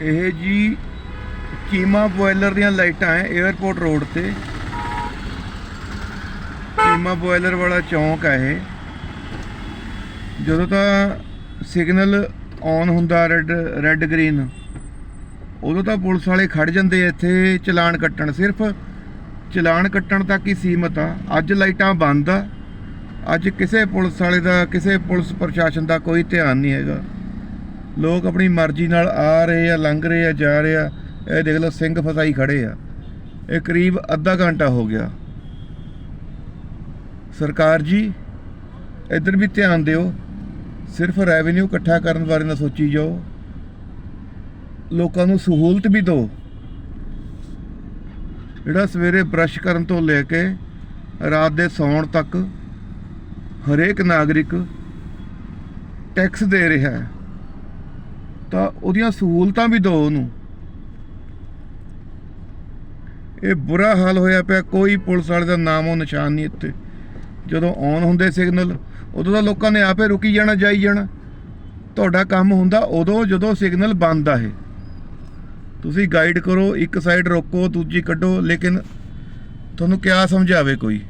ਇਹ ਜੀ ਚੀਮਾ ਬੋਇਲਰ ਦੀਆਂ ਲਾਈਟਾਂ ਹੈ 에어ਪੋਰਟ ਰੋਡ ਤੇ। ਚੀਮਾ ਬੋਇਲਰ ਵਾਲਾ ਚੌਂਕ ਹੈ ਇਹ। ਜਦੋਂ ਤਾਂ ਸਿਗਨਲ ਔਨ ਹੁੰਦਾ ਰੈੱਡ ਰੈੱਡ ਗ੍ਰੀਨ ਉਦੋਂ ਤਾਂ ਪੁਲਿਸ ਵਾਲੇ ਖੜ ਜਾਂਦੇ ਇੱਥੇ ਚਲਾਨ ਕੱਟਣ। ਸਿਰਫ ਚਲਾਨ ਕੱਟਣ ਤੱਕ ਹੀ ਸੀਮਤ ਆ। ਅੱਜ ਲਾਈਟਾਂ ਬੰਦ ਆ। ਅੱਜ ਕਿਸੇ ਪੁਲਿਸ ਵਾਲੇ ਦਾ, ਕਿਸੇ ਪੁਲਿਸ ਪ੍ਰਸ਼ਾਸਨ ਦਾ ਕੋਈ ਧਿਆਨ ਨਹੀਂ ਹੈਗਾ। ਲੋਕ ਆਪਣੀ ਮਰਜ਼ੀ ਨਾਲ ਆ ਰਹੇ ਆ, ਲੰਘ ਰਹੇ ਆ, ਜਾ ਰਹੇ ਆ। ਇਹ ਦੇਖ ਲਓ, ਸਿੰਘ ਫਸਾਈ ਖੜੇ ਆ। ਇਹ ਕਰੀਬ ਅੱਧਾ ਘੰਟਾ ਹੋ ਗਿਆ। ਸਰਕਾਰ ਜੀ, ਇੱਧਰ ਵੀ ਧਿਆਨ ਦਿਓ। ਸਿਰਫ ਰੈਵਨਿਊ ਇਕੱਠਾ ਕਰਨ ਬਾਰੇ ਨਾ ਸੋਚੀ ਜਾਓ। ਲੋਕਾਂ ਨੂੰ ਸਹੂਲਤ ਵੀ ਦਿਓ। ਜਿਹੜਾ ਸਵੇਰੇ ਬ੍ਰਸ਼ ਕਰਨ ਤੋਂ ਲੈ ਕੇ ਰਾਤ ਦੇ ਸੌਣ ਤੱਕ ਹਰੇਕ ਨਾਗਰਿਕ ਟੈਕਸ ਦੇ ਰਿਹਾ ਹੈ। ਤਾਂ ਉਹਦੀਆਂ ਸਹੂਲਤਾਂ ਵੀ ਦਿਓ ਉਹਨੂੰ। ਇਹ ਬੁਰਾ ਹਾਲ ਹੋਇਆ ਪਿਆ, ਕੋਈ ਪੁਲਿਸ ਵਾਲੇ ਦਾ ਨਾਮੋ ਨਿਸ਼ਾਨ ਨਹੀਂ ਇੱਥੇ। ਜਦੋਂ ਔਨ ਹੁੰਦੇ ਸਿਗਨਲ, ਉਦੋਂ ਤਾਂ ਲੋਕਾਂ ਨੇ ਆਪੇ ਰੁਕੀ ਜਾਣਾ, ਜਾਈ ਜਾਣਾ। ਤੁਹਾਡਾ ਕੰਮ ਹੁੰਦਾ ਉਦੋਂ ਜਦੋਂ ਸਿਗਨਲ ਬੰਦ ਆ ਇਹ। ਤੁਸੀਂ ਗਾਈਡ ਕਰੋ, ਇੱਕ ਸਾਈਡ ਰੋਕੋ, ਦੂਜੀ ਕੱਢੋ, ਲੇਕਿਨ ਤੁਹਾਨੂੰ ਕਿਆ ਸਮਝਾਵੇ ਕੋਈ?